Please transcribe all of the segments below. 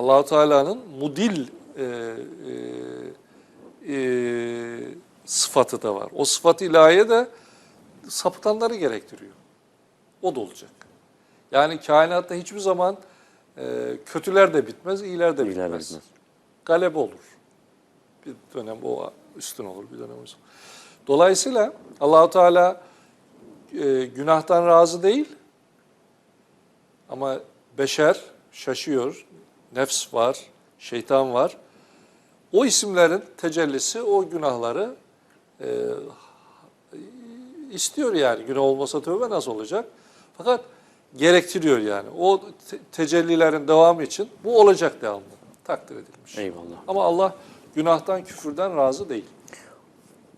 Allahu Teala'nın mudil e, e, e, sıfatı da var. O sıfat ilahiye de sapıtanları gerektiriyor. O da olacak. Yani kainatta hiçbir zaman e, kötüler de bitmez, iyiler de İyiler de bitmez. bitmez. Galebe olur. Bir dönem o üstün olur, bir dönem üstün. Dolayısıyla Allahu Teala e, günahtan razı değil ama beşer şaşıyor, nefs var, şeytan var. O isimlerin tecellisi o günahları e, istiyor yani. Günah olmasa tövbe nasıl olacak? Fakat gerektiriyor yani. O te- tecellilerin devamı için bu olacak devamlı. Takdir edilmiş. Eyvallah. Ama Allah günahtan, küfürden razı değil.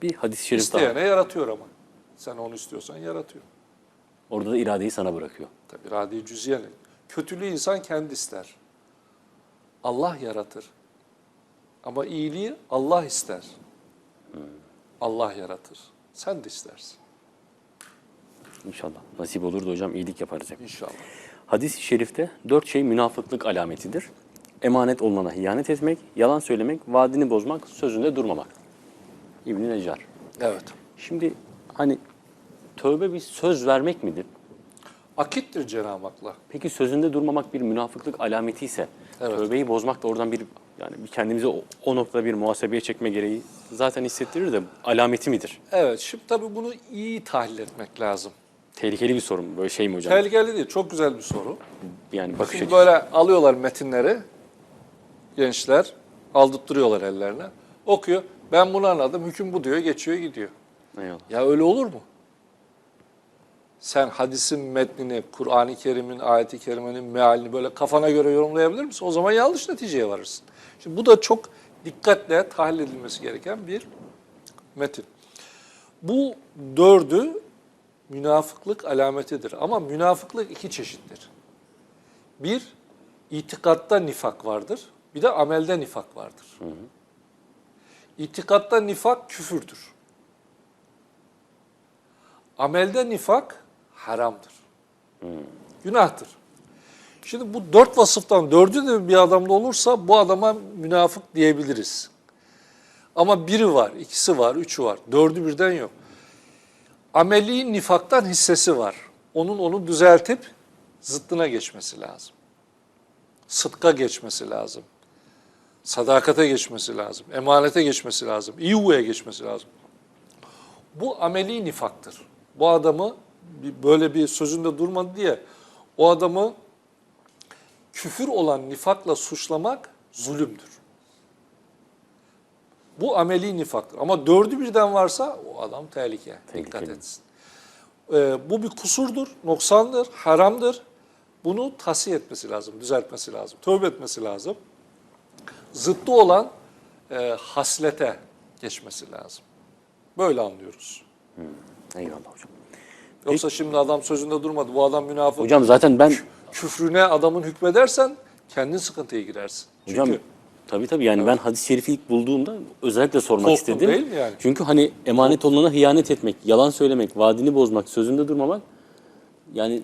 Bir hadis-i şerif İsteyene daha. yaratıyor ama. Sen onu istiyorsan yaratıyor. Orada da iradeyi sana bırakıyor. Tabi irade-i cüz'iyen. Kötülüğü insan kendi ister. Allah yaratır. Ama iyiliği Allah ister. Allah yaratır. Sen de istersin. İnşallah. Nasip olur da hocam iyilik yaparız hep. İnşallah. Hadis-i şerifte dört şey münafıklık alametidir. Emanet olunana ihanet etmek, yalan söylemek, vaadini bozmak, sözünde durmamak. İbn-i Necar. Evet. Şimdi hani tövbe bir söz vermek midir? Akittir Cenab-ı Hak'la. Peki sözünde durmamak bir münafıklık alameti ise Evet. tövbeyi bozmak da oradan bir yani bir kendimizi o, o noktada bir muhasebeye çekme gereği zaten hissettirir de alameti midir? Evet. Şimdi tabii bunu iyi tahlil etmek lazım. Tehlikeli bir sorun böyle şey mi hocam? Tehlikeli değil. Çok güzel bir soru. yani bakış Şimdi böyle alıyorlar metinleri gençler, aldırttırıyorlar ellerine. Okuyor. Ben bunu anladım. Hüküm bu diyor. Geçiyor gidiyor. Eyvallah. Ya öyle olur mu? Sen hadisin metnini, Kur'an-ı Kerim'in, ayet-i kerimenin mealini böyle kafana göre yorumlayabilir misin? O zaman yanlış neticeye varırsın. Şimdi bu da çok dikkatle tahlil edilmesi gereken bir metin. Bu dördü münafıklık alametidir. Ama münafıklık iki çeşittir. Bir, itikatta nifak vardır. Bir de amelde nifak vardır. İtikatta nifak küfürdür. Amelde nifak haramdır. Günahtır. Şimdi bu dört vasıftan dördü de bir adamda olursa bu adama münafık diyebiliriz. Ama biri var, ikisi var, üçü var. Dördü birden yok. Ameli nifaktan hissesi var. Onun onu düzeltip zıttına geçmesi lazım. Sıdka geçmesi lazım. Sadakate geçmesi lazım. Emanete geçmesi lazım. iyi huy'a geçmesi lazım. Bu ameli nifaktır. Bu adamı böyle bir sözünde durmadı diye o adamı küfür olan nifakla suçlamak zulümdür. Bu ameli nifaktır. Ama dördü birden varsa o adam tehlike. Dikkat Tehlikeli. etsin. Ee, bu bir kusurdur, noksandır, haramdır. Bunu tasih etmesi lazım, düzeltmesi lazım, tövbe etmesi lazım. Zıttı olan e, haslete geçmesi lazım. Böyle anlıyoruz. Eyvallah hocam. Yoksa şimdi adam sözünde durmadı. Bu adam münafık. Hocam zaten ben Küfrüne adamın hükmedersen kendin sıkıntıya girersin. Çünkü hocam tabii tabii yani ben hadis-i şerifi ilk bulduğumda özellikle sormak Korktun istedim. değil mi yani? Çünkü hani emanet olunana hıyanet etmek, yalan söylemek, vaadini bozmak, sözünde durmamak yani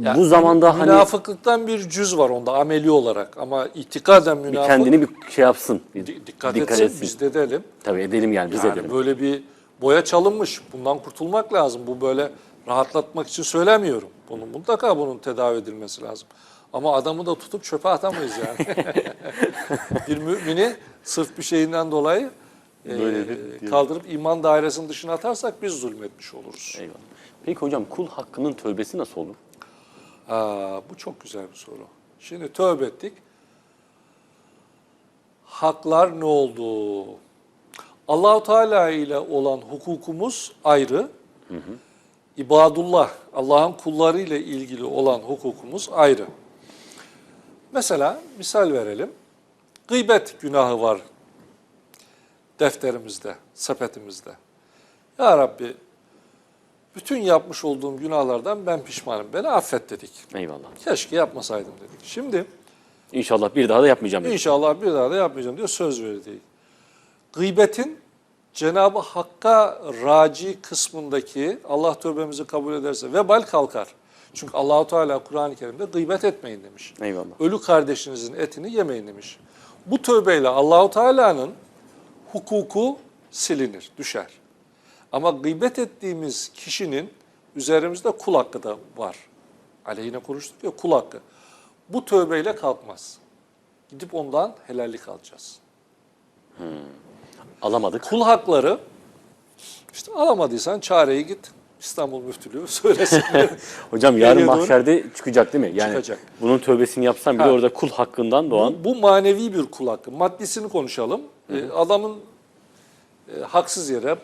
yani bu zamanda hani münafıklıktan bir cüz var onda ameli olarak ama itikaden bir münafık kendini bir şey yapsın. Bir di- dikkat, etsin, biz de edelim. Tabii edelim yani biz Yani edelim. böyle bir boya çalınmış. Bundan kurtulmak lazım. Bu böyle rahatlatmak için söylemiyorum. Bunun mutlaka bunun tedavi edilmesi lazım. Ama adamı da tutup çöpe atamayız yani. bir mümini sırf bir şeyinden dolayı e, Böyle kaldırıp iman dairesinin dışına atarsak biz zulmetmiş oluruz. Eyvallah. Peki hocam kul hakkının tövbesi nasıl olur? Aa, bu çok güzel bir soru. Şimdi tövbe ettik. Haklar ne oldu? Allahu Teala ile olan hukukumuz ayrı. İbadullah, Allah'ın kulları ile ilgili olan hukukumuz ayrı. Mesela misal verelim. Gıybet günahı var defterimizde, sepetimizde. Ya Rabbi, bütün yapmış olduğum günahlardan ben pişmanım. Beni affet dedik. Eyvallah. Keşke yapmasaydım dedik. Şimdi İnşallah bir daha da yapmayacağım. dedi. inşallah bir daha da yapmayacağım diyor söz verdi. Gıybetin Cenab-ı Hakk'a raci kısmındaki Allah tövbemizi kabul ederse vebal kalkar. Çünkü Allahu Teala Kur'an-ı Kerim'de gıybet etmeyin demiş. Eyvallah. Ölü kardeşinizin etini yemeyin demiş. Bu tövbeyle Allahu Teala'nın hukuku silinir, düşer. Ama gıybet ettiğimiz kişinin üzerimizde kul hakkı da var. Aleyhine konuştuk ya kul hakkı. Bu tövbeyle kalkmaz. Gidip ondan helallik alacağız. Alamadık. Kul hakları işte alamadıysan çareyi git İstanbul Müftülüğü söylesin. Hocam yarın mahşerde çıkacak değil mi? Yani Çıkacak. bunun tövbesini yapsan bile Ha. orada kul hakkından doğan bu, bu manevi bir kul hakkı. Maddisini konuşalım. Ee, adamın e, haksız yere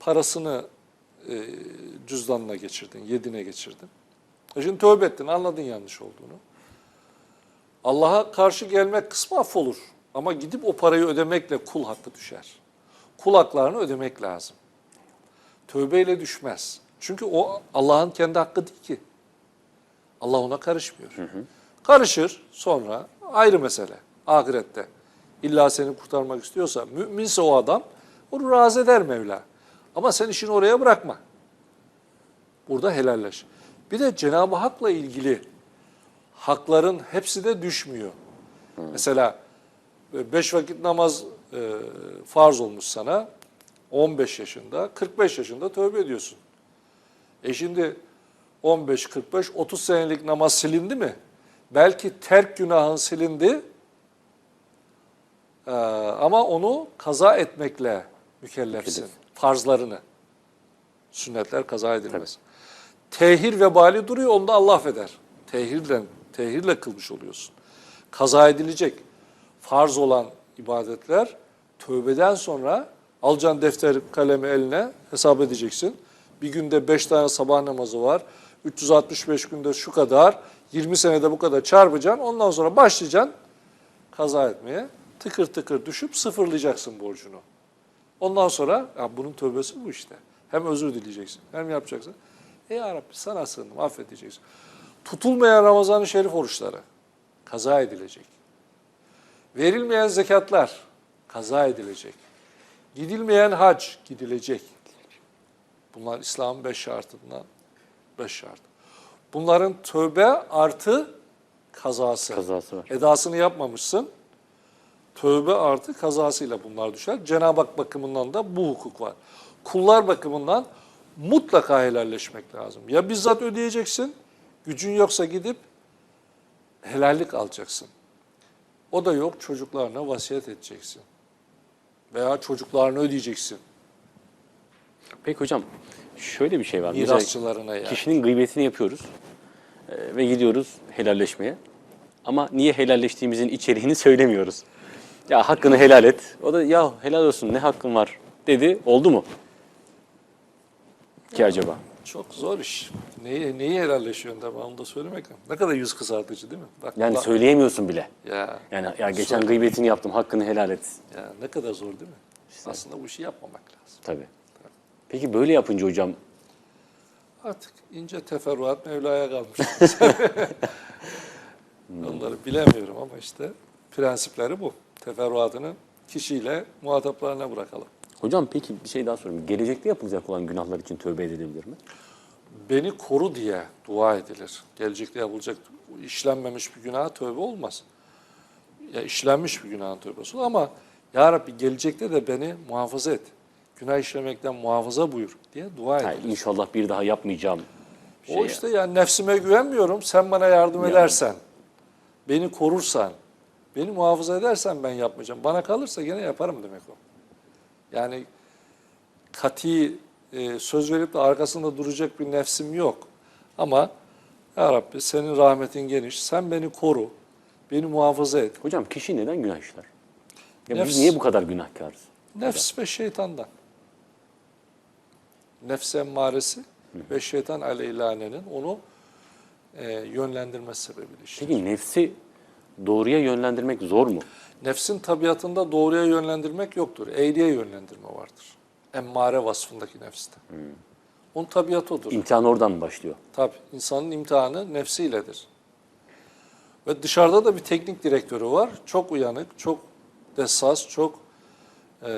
parasını e, cüzdanına geçirdin, yedine geçirdin. E şimdi tövbe ettin, anladın yanlış olduğunu. Allah'a karşı gelmek kısmı affolur. Ama gidip o parayı ödemekle kul hakkı düşer. Kul haklarını ödemek lazım. Tövbeyle düşmez. Çünkü o Allah'ın kendi hakkı değil ki. Allah ona karışmıyor. Karışır sonra ayrı mesele ahirette. İlla seni kurtarmak istiyorsa müminse o adam onu razı eder Mevla. Ama sen işini oraya bırakma. Burada helalleş. Bir de Cenab-ı Hak'la ilgili hakların hepsi de düşmüyor. Mesela e, beş vakit namaz e, farz olmuş sana 15 yaşında, 45 yaşında tövbe ediyorsun. E şimdi 15, 45, 30 senelik namaz silindi mi? Belki terk günahın silindi Ee, ama onu kaza etmekle mükellefsin. Mükellef. Farzlarını. Sünnetler kaza edilmez. Tehir vebali duruyor, onu da Allah affeder. Tehirle, tehirle kılmış oluyorsun. Kaza edilecek. Farz olan ibadetler tövbeden sonra alacaksın defter kalemi eline hesap edeceksin. Bir günde 5 tane sabah namazı var. 365 günde şu kadar, 20 senede bu kadar çarpacaksın. Ondan sonra başlayacaksın kaza etmeye. Tıkır tıkır düşüp sıfırlayacaksın borcunu. Ondan sonra ya bunun tövbesi bu işte. Hem özür dileyeceksin hem yapacaksın. E ya Rabbi sana sığındım affedeceksin. Tutulmayan Ramazan-ı Şerif oruçları kaza edilecek. Verilmeyen zekatlar kaza edilecek. Gidilmeyen hac gidilecek. Bunlar İslam'ın beş şartından beş şart. Bunların tövbe artı kazası. kazası var. Edasını yapmamışsın. Tövbe artı kazasıyla bunlar düşer. Cenab-ı Hak bakımından da bu hukuk var. Kullar bakımından mutlaka helalleşmek lazım. Ya bizzat ödeyeceksin, gücün yoksa gidip helallik alacaksın. O da yok, çocuklarına vasiyet edeceksin. Veya çocuklarını ödeyeceksin. Peki hocam şöyle bir şey var. Mirasçılarına yani. kişinin gıybetini yapıyoruz e, ve gidiyoruz helalleşmeye. Ama niye helalleştiğimizin içeriğini söylemiyoruz. Ya hakkını helal et. O da ya helal olsun ne hakkın var dedi. Oldu mu? Ki acaba? Çok zor iş. Neyi, neyi helalleşiyorsun da onu da söylemek lazım. Ne kadar yüz kızartıcı değil mi? Bak, Yani Allah- söyleyemiyorsun bile. Ya, Yani ya geçen gıybetini yaptım hakkını helal et. ya ne kadar zor değil mi? Aslında bu işi yapmamak lazım. Tabii. Peki böyle yapınca hocam Artık ince teferruat Mevla'ya kalmış. Onları bilemiyorum ama işte prensipleri bu. Teferruatını kişiyle muhataplarına bırakalım. Hocam peki bir şey daha sorayım. Gelecekte yapılacak olan günahlar için tövbe edilebilir mi? Beni koru diye dua edilir. Gelecekte yapılacak işlenmemiş bir günah tövbe olmaz. Ya işlenmiş bir günahın tövbesi olur ama Ya Rabbi gelecekte de beni muhafaza et. Günah işlemekten muhafaza buyur diye dua edilir. Ha, inşallah bir daha yapmayacağım. O Şey işte yani nefsime güvenmiyorum. Sen bana yardım Yani. edersen, beni korursan, beni muhafaza edersen ben yapmayacağım. Bana kalırsa gene yaparım demek o. Yani kati e, söz verip de arkasında duracak bir nefsim yok. Ama ya Rabbi senin rahmetin geniş. Sen beni koru. Beni muhafaza et. Hocam kişi neden günah işler? Ya Nefs. biz niye bu kadar günahkarız? Nefs ve şeytandan. Nefs emmaresi ve şeytan aleylanenin onu e, yönlendirmesi sebebiyle işte. Peki nefsi doğruya yönlendirmek zor mu? Nefsin tabiatında doğruya yönlendirmek yoktur. Eğriye yönlendirme vardır. Emmare vasfındaki nefste. Onun tabiatı odur. İmtihan oradan mı başlıyor? Tabii insanın imtihanı nefsiyledir. Ve dışarıda da bir teknik direktörü var. Çok uyanık, çok dessas, çok e,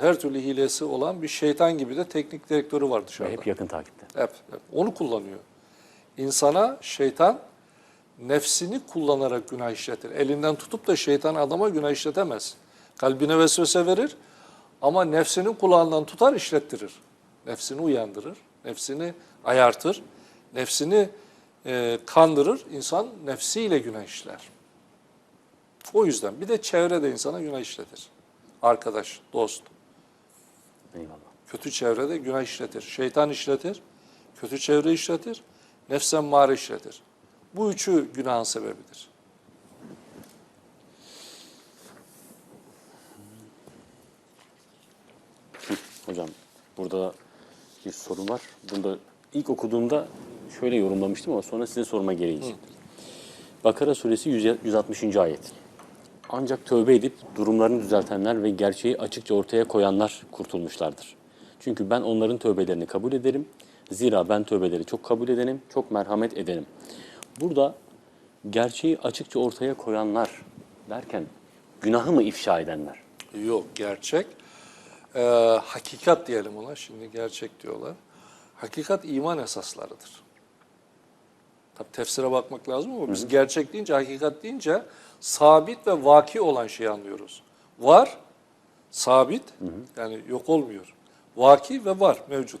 her türlü hilesi olan bir şeytan gibi de teknik direktörü var Ve dışarıda. hep yakın takipte. Hep, hep. Onu kullanıyor. İnsana şeytan nefsini kullanarak günah işletir. Elinden tutup da şeytan adama günah işletemez. Kalbine vesvese verir ama nefsinin kulağından tutar işlettirir. Nefsini uyandırır, nefsini ayartır, nefsini e, kandırır. İnsan nefsiyle günah işler. O yüzden bir de çevrede insana günah işletir. Arkadaş, dost, Eyvallah. Kötü çevrede günah işletir. Şeytan işletir, kötü çevre işletir, nefsen mare işletir. Bu üçü günahın sebebidir. Hocam burada bir soru var. Bunu da ilk okuduğumda şöyle yorumlamıştım ama sonra sizin soruma geleyim. Bakara suresi 100 160. ayet. Ancak tövbe edip durumlarını düzeltenler ve gerçeği açıkça ortaya koyanlar kurtulmuşlardır. Çünkü ben onların tövbelerini kabul ederim. Zira ben tövbeleri çok kabul edenim, çok merhamet edenim. Burada gerçeği açıkça ortaya koyanlar derken günahı mı ifşa edenler? Yok, gerçek. Ee, hakikat diyelim ona, şimdi gerçek diyorlar. Hakikat iman esaslarıdır. Tabi tefsire bakmak lazım ama biz gerçek deyince, hakikat deyince sabit ve vaki olan şeyi anlıyoruz. Var, sabit, yani yok olmuyor. Vaki ve var, mevcut.